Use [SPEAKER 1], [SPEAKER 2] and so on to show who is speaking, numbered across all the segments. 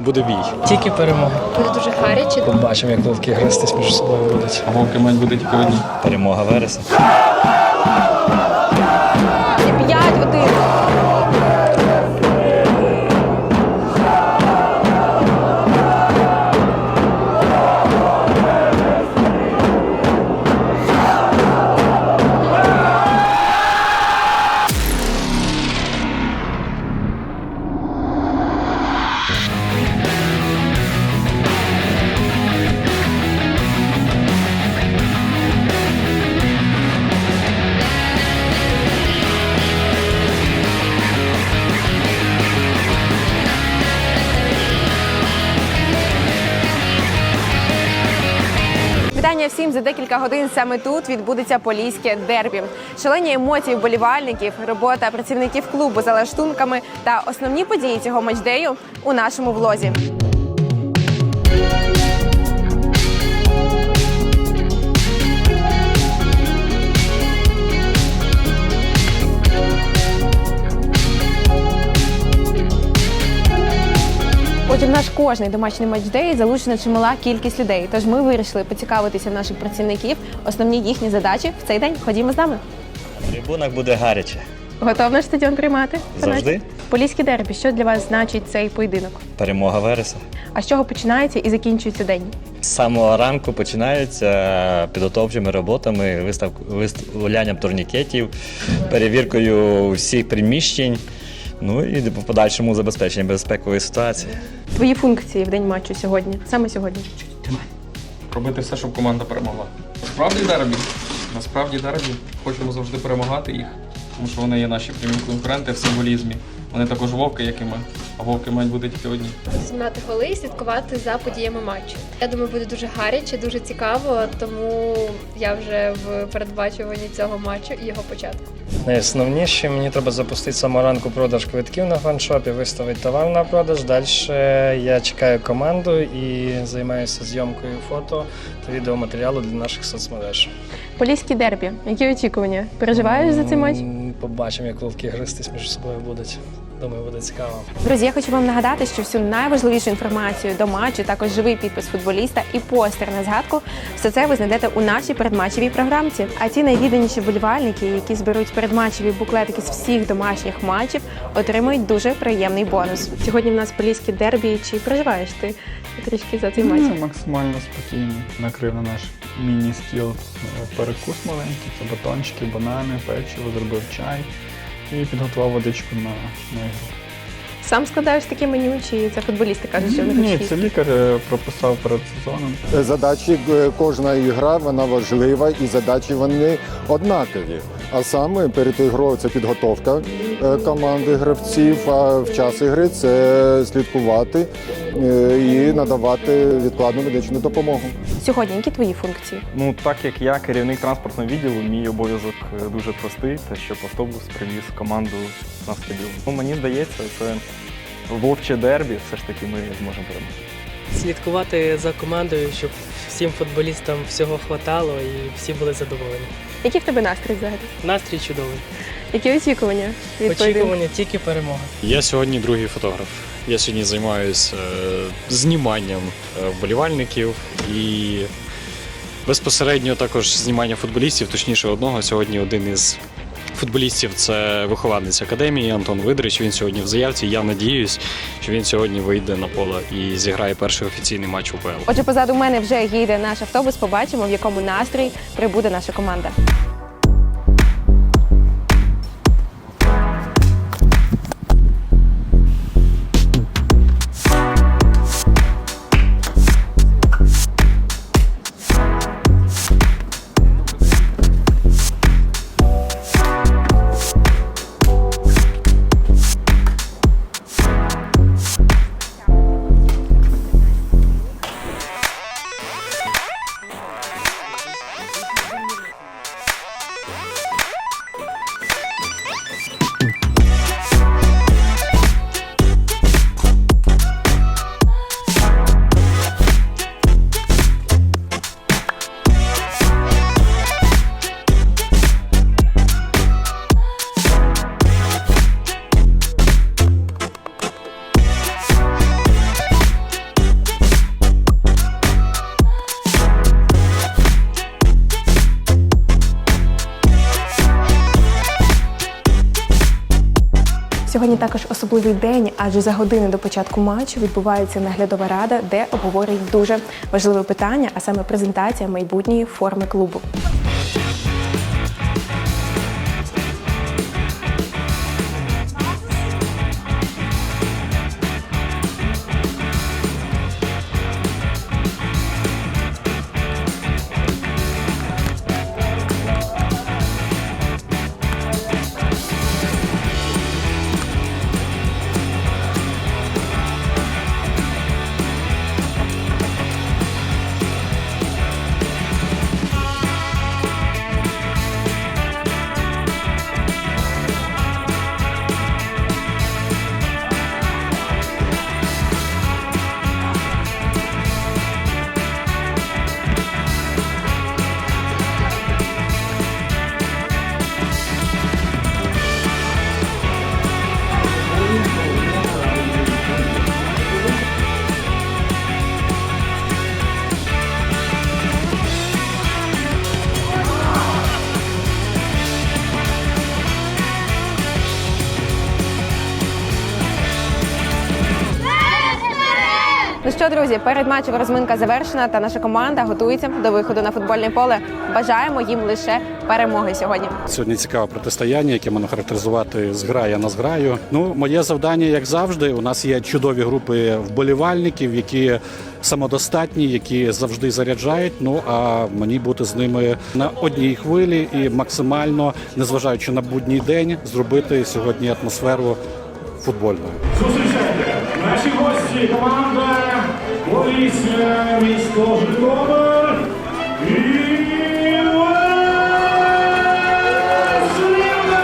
[SPEAKER 1] буде бій.
[SPEAKER 2] Тільки перемога.
[SPEAKER 3] Буде дуже гаряче.
[SPEAKER 2] Побачимо, як вовки гристись між собою будуть.
[SPEAKER 1] А вовки мають бути тільки одні.
[SPEAKER 4] Перемога Вереса.
[SPEAKER 3] Всім за декілька годин саме тут відбудеться поліське дербі. Шалені емоції вболівальників, робота працівників клубу за лаштунками та основні події цього матчдею у нашому влозі. Наш кожний домашній матчдей залучена чимала кількість людей. Тож ми вирішили поцікавитися наших працівників основні їхні задачі в цей день. Ходімо з нами.
[SPEAKER 4] В трибунах буде гаряче.
[SPEAKER 3] Готов наш стадіон приймати?
[SPEAKER 4] Завжди.
[SPEAKER 3] Поліський дербі. Що для вас значить цей поєдинок?
[SPEAKER 4] Перемога Вереса.
[SPEAKER 3] А з чого починається і закінчується день?
[SPEAKER 4] З самого ранку починаються підготовчими роботами, вистав... виставлянням турнікетів, перевіркою всіх приміщень, ну і по подальшому забезпечення безпекової ситуації.
[SPEAKER 3] Твої функції в день матчу сьогодні, саме сьогодні.
[SPEAKER 1] Робити все, щоб команда перемогла. Насправді дербі. Насправді дербі. Хочемо завжди перемагати їх, тому що вони є наші прямі конкуренти в символізмі. Вони також вовки, як і ми. А вовки мають бути тільки одні.
[SPEAKER 5] знімати голи і слідкувати за подіями матчу. Я думаю, буде дуже гаряче, дуже цікаво, тому я вже в передбачуванні цього матчу і його початку.
[SPEAKER 2] Найосновніше мені треба запустити з самого ранку продаж квитків на фаншопі, виставити товар на продаж. Далі я чекаю команду і займаюся зйомкою фото та відеоматеріалу для наших соцмереж.
[SPEAKER 3] Поліський дербі. Які очікування? Переживаєш за цей матч?
[SPEAKER 2] Побачимо, як вовки гристись між собою будуть. Думаю, буде цікаво.
[SPEAKER 3] Друзі, я хочу вам нагадати, що всю найважливішу інформацію до матчу, також живий підпис футболіста і постер на згадку. Все це ви знайдете у нашій передматчевій програмці. А ті найвідданіші болівальники, які зберуть передматчеві буклетики з всіх домашніх матчів, отримують дуже приємний бонус. Сьогодні в нас поліське дербі. Чи переживаєш ти трішки за цей матч?
[SPEAKER 6] Ну, максимально спокійно. Накрив на наш міні-стіл е, перекус маленький, це батончики, банани, печиво, зробив чай і підготував водичку на, на ігру.
[SPEAKER 3] Сам складаєш таке меню, чи це футболісти кажуть, що вони
[SPEAKER 6] Ні,
[SPEAKER 3] хочуть
[SPEAKER 6] це лікар е, прописав перед сезоном.
[SPEAKER 7] Задачі е, кожна ігра вона важлива і задачі вони однакові. А саме перед ігрою це підготовка е, команди гравців. А в час ігри це слідкувати е, і надавати відкладну медичну допомогу.
[SPEAKER 3] Сьогодні які твої функції?
[SPEAKER 8] Ну, так як я керівник транспортного відділу, мій обов'язок е, дуже простий, це щоб автобус привіз команду на стадіон. Ну, мені здається, це вовче дербі, все ж таки ми зможемо перемогти.
[SPEAKER 2] Слідкувати за командою, щоб всім футболістам всього хватало і всі були задоволені.
[SPEAKER 3] Який в тебе настрій взагалі?
[SPEAKER 2] Настрій чудовий.
[SPEAKER 3] Які очікування від поєдинку?
[SPEAKER 2] Очікування тільки перемога.
[SPEAKER 1] Я сьогодні другий фотограф. Я сьогодні займаюся зніманням е, вболівальників і безпосередньо також знімання футболістів, точніше одного. Сьогодні один із футболістів це вихованець академії Антон Видрич. Він сьогодні в заявці. Я надіюсь, що він сьогодні вийде на поле і зіграє перший офіційний матч УПЛ.
[SPEAKER 3] Отже, позаду мене вже їде наш автобус. Побачимо, в якому настрій прибуде наша команда. Також особливий день, адже за години до початку матчу відбувається наглядова рада, де обговорюють дуже важливе питання, а саме презентація майбутньої форми клубу. Ну що, друзі, передматчева розминка завершена, та наша команда готується до виходу на футбольне поле. Бажаємо їм лише перемоги сьогодні.
[SPEAKER 9] Сьогодні цікаве протистояння, яке можна характеризувати зграя на зграю. Ну, моє завдання, як завжди, у нас є чудові групи вболівальників, які самодостатні, які завжди заряджають. Ну а мені бути з ними на одній хвилі і максимально, незважаючи на будній день, зробити сьогодні атмосферу футбольною.
[SPEAKER 10] Зустрічайте наші гості, команда Полісся міського Житомир і Веслівне!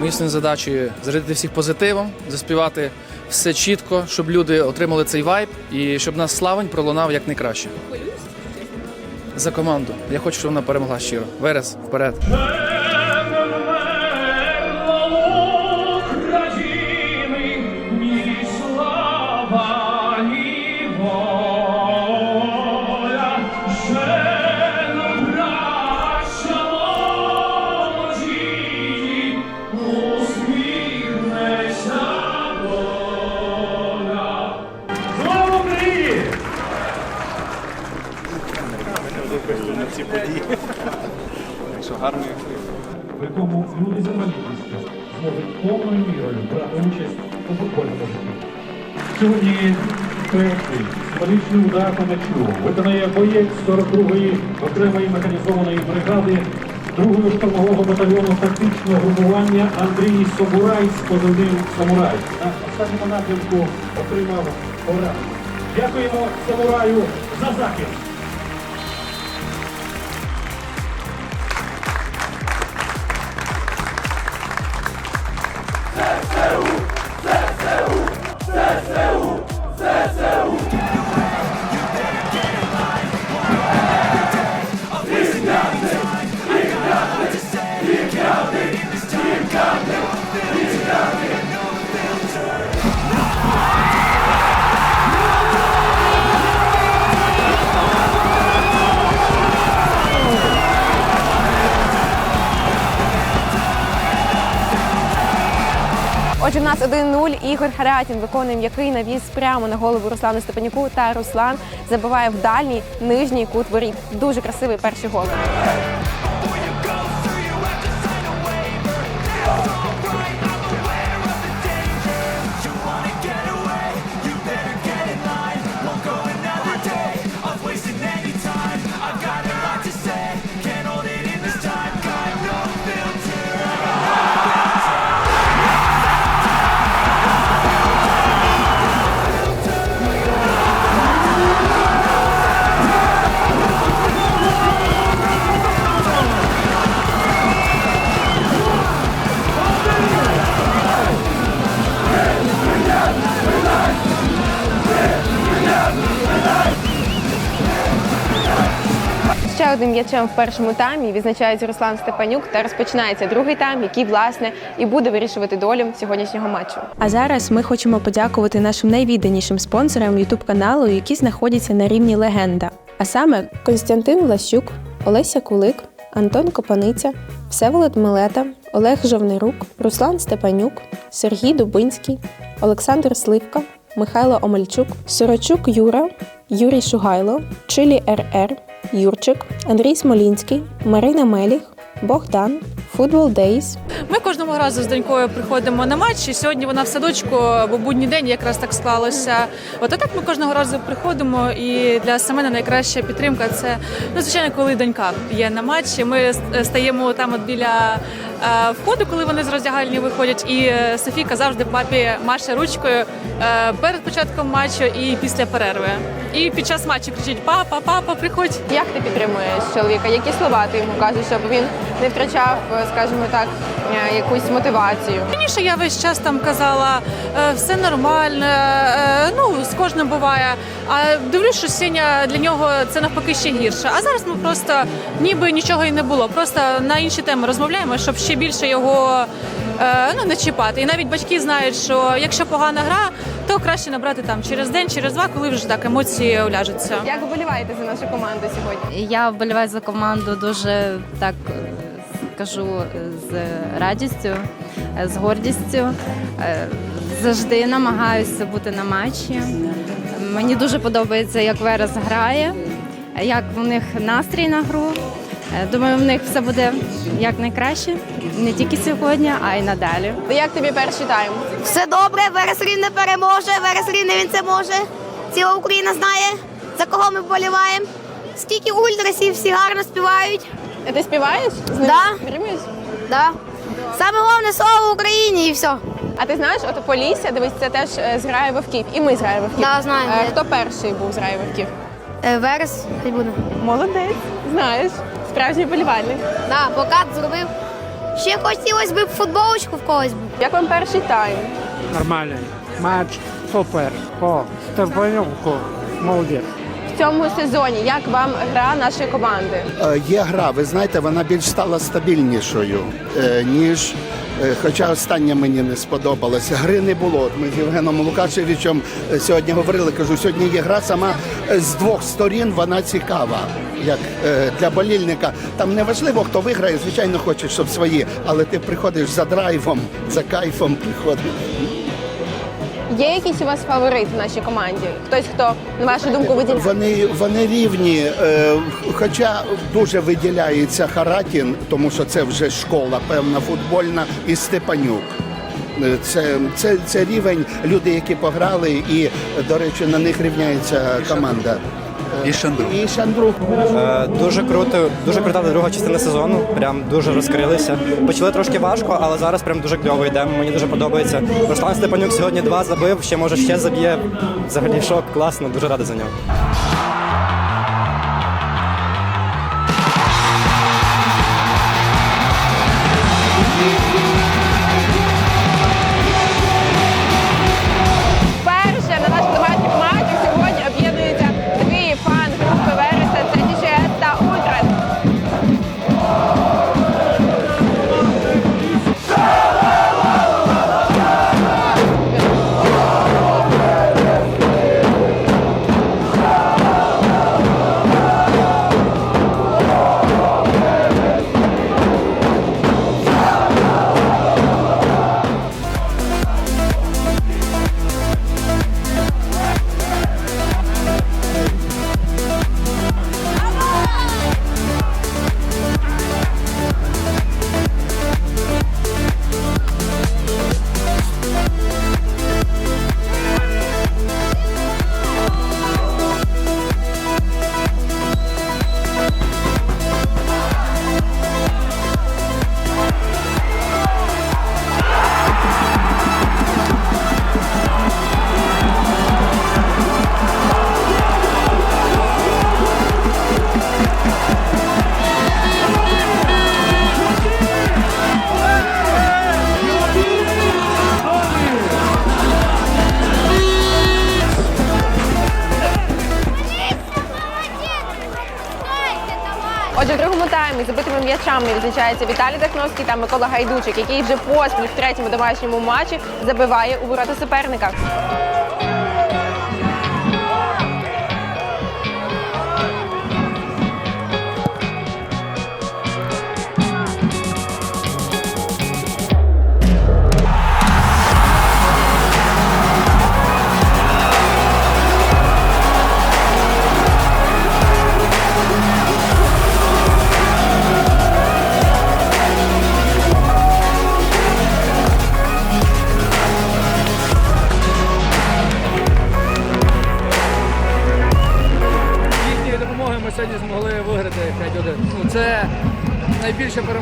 [SPEAKER 11] Моєю задачею зарядити всіх позитивом, заспівати все чітко, щоб люди отримали цей вайб і щоб нас славень пролунав як найкраще. За команду. Я хочу, щоб вона перемогла щиро. Верес, вперед.
[SPEAKER 10] Ще нам браття молоді, усміхнеться доля. Слава Україні! в якому люди з інвалідністю зможуть повною мірою брати участь у футбольному житті. Сьогодні перший символічний удар по м'ячу виконає боєць 42-ї окремої механізованої бригади 2-го штурмового батальйону тактичного групування Андрій Собурай з позивним Самурай. На останньому напрямку отримав поранення. Дякуємо Самураю за захист.
[SPEAKER 3] В 1-0. Ігор Харятін виконує м'який навіс прямо на голову Руслану Степанюку. Та Руслан забиває в дальній нижній кут воріт. Дуже красивий перший гол. Ще одним м'ячем в першому таймі відзначається Руслан Степанюк та розпочинається другий тайм, який власне і буде вирішувати долю сьогоднішнього матчу. А зараз ми хочемо подякувати нашим найвідданішим спонсорам youtube каналу, які знаходяться на рівні легенда. А саме Константин Влащук, Олеся Кулик, Антон Копаниця, Всеволод Милета, Олег Жовнирук, Руслан Степанюк, Сергій Дубинський, Олександр Сливка, Михайло Омельчук, Сорочук Юра, Юрій Шугайло, Чилі РР, Юрчик, Андрій Смолінський, Марина Меліх, Богдан, Футбол Дейс,
[SPEAKER 12] Ми кожного разу з донькою приходимо на матчі. Сьогодні вона в садочку, бо будній день якраз так склалося. От а так ми кожного разу приходимо. І для Семена найкраща підтримка це ну, звичайно, коли донька є на матчі. Ми стаємо там от біля е, входу, коли вони з роздягальні виходять. І е, Софійка завжди папі маше ручкою е, перед початком матчу і після перерви. І під час матчу кричить: Папа, папа, приходь.
[SPEAKER 3] Як ти підтримуєш чоловіка? Які слова ти йому кажеш, щоб він не втрачав, е, скажімо так, е, якусь мотивацію?
[SPEAKER 12] Раніше я весь час там казала, е, все нормально, е, ну з кожним буває. А дивлюсь, що Сеня для нього це навпаки ще гірше. А зараз ми просто ніби нічого і не було. Просто на інші теми розмовляємо, щоб ще більше його е, ну, не чіпати. І навіть батьки знають, що якщо погана гра, то краще набрати там через день, через два, коли вже так емоції уляжуться.
[SPEAKER 3] Як вболіваєте за нашу команду сьогодні?
[SPEAKER 13] Я вболіваю за команду дуже так е, скажу з радістю, е, з гордістю. Завжди намагаюся бути на матчі. Мені дуже подобається, як Верес грає, як в них настрій на гру. Е, Думаю, в них все буде як найкраще, не тільки сьогодні, а й надалі.
[SPEAKER 3] Як тобі перший тайм?
[SPEAKER 14] Все добре, Верес Рівне переможе, Верес Рівне він це може. Ціла Україна знає, за кого ми вболіваємо. Стільки ультрасів, всі гарно співають.
[SPEAKER 3] А ти співаєш? З ними
[SPEAKER 14] Да. Да. Саме головне слово Україні і все.
[SPEAKER 3] А ти знаєш, от Полісся, дивись, це теж е, з грає вовків. І ми з грає вовків.
[SPEAKER 14] Да, знаємо.
[SPEAKER 3] Е, Хто перший був з грає вовків?
[SPEAKER 14] Е, Верес, хай буде.
[SPEAKER 3] Молодець, знаєш. Справжній болівальник.
[SPEAKER 14] Да, покат зробив. Ще хотілося б футболочку в когось. б.
[SPEAKER 3] Як вам перший тайм?
[SPEAKER 15] Нормальний. Матч супер. О, Степанюку. Молодець.
[SPEAKER 3] В цьому сезоні як вам гра нашої команди?
[SPEAKER 16] Е, Є гра, ви знаєте, вона більш стала стабільнішою, е, ніж. Е, Хоча остання мені не сподобалася. Гри не було. Ми з Євгеном Лукашевичем сьогодні говорили. Кажу, сьогодні є гра сама е, з двох сторін. Вона цікава. Як е, для болільника. Там не важливо, хто виграє. Звичайно, хочеш, щоб свої, але ти приходиш за драйвом, за кайфом приходиш.
[SPEAKER 3] Є якийсь у вас фаворит в нашій команді? Хтось, хто, на вашу думку, виділяє?
[SPEAKER 16] Вони, вони рівні, е, хоча дуже виділяється Харатін, тому що це вже школа певна футбольна, і Степанюк. Е, Це, це, це рівень люди, які пограли, і, до речі, на них рівняється команда.
[SPEAKER 17] І Шандру.
[SPEAKER 16] І Шандру.
[SPEAKER 17] Е, Дуже круто, дуже крута друга частина сезону. Прям дуже розкрилися. Почали трошки важко, але зараз прям дуже кльово йдемо. Мені дуже подобається. Руслан Степанюк сьогодні два забив, ще може ще заб'є. Взагалі шок, класно, дуже радий за нього.
[SPEAKER 3] М'ячами відзначається Віталій Дахновський та Микола Гайдучик, який вже поспіль в третьому домашньому матчі забиває у ворота суперника.
[SPEAKER 11] Найбільша перемога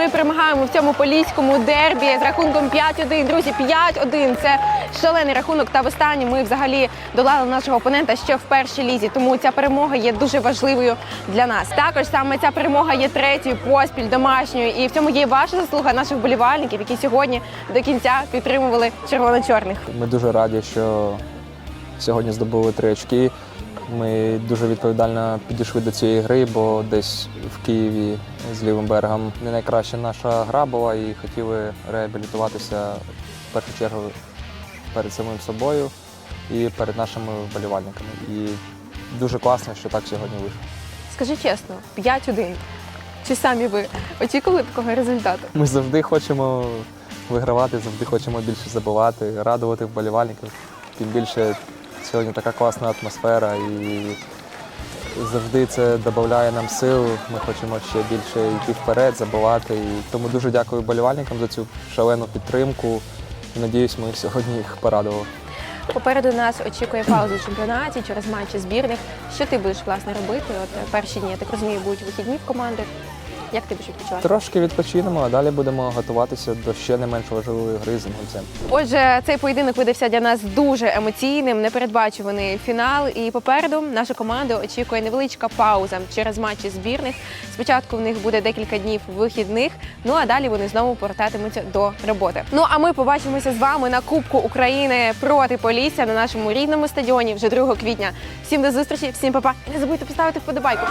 [SPEAKER 3] ми перемагаємо в цьому поліському дербі з рахунком 5-1. Друзі, 5-1 – це шалений рахунок. Та в останній ми взагалі долали нашого опонента ще в першій лізі. Тому ця перемога є дуже важливою для нас. Також саме ця перемога є третьою поспіль домашньою. І в цьому є ваша заслуга наших вболівальників, які сьогодні до кінця підтримували червоно-чорних.
[SPEAKER 18] Ми дуже раді, що сьогодні здобули три очки. Ми дуже відповідально підійшли до цієї гри, бо десь в Києві з лівим берегом не найкраща наша гра була і хотіли реабілітуватися в першу чергу перед самим собою і перед нашими вболівальниками. І дуже класно, що так сьогодні вийшло.
[SPEAKER 3] Скажи чесно, 5-1. Чи самі ви очікували такого результату?
[SPEAKER 18] Ми завжди хочемо вигравати, завжди хочемо більше забивати, радувати вболівальників. Тим більше сьогодні така класна атмосфера і завжди це додає нам сил. Ми хочемо ще більше йти вперед, забивати. І тому дуже дякую вболівальникам за цю шалену підтримку. Надіюсь, ми сьогодні їх порадували.
[SPEAKER 3] Попереду нас очікує пауза у чемпіонаті через матчі збірних. Що ти будеш власне робити? От перші дні, я так розумію, будуть вихідні в команди. Як ти будеш відпочивати?
[SPEAKER 18] Трошки відпочинемо, а далі будемо готуватися до ще не менш важливої гри з гольцем.
[SPEAKER 3] Отже, цей поєдинок видався для нас дуже емоційним, непередбачуваний фінал. І попереду нашу команду очікує невеличка пауза через матчі збірних. Спочатку в них буде декілька днів вихідних. Ну а далі вони знову повертатимуться до роботи. Ну а ми побачимося з вами на Кубку України проти Полісся на нашому рідному стадіоні вже 2 квітня. Всім до зустрічі, всім па-па. Не забудьте поставити вподобайку.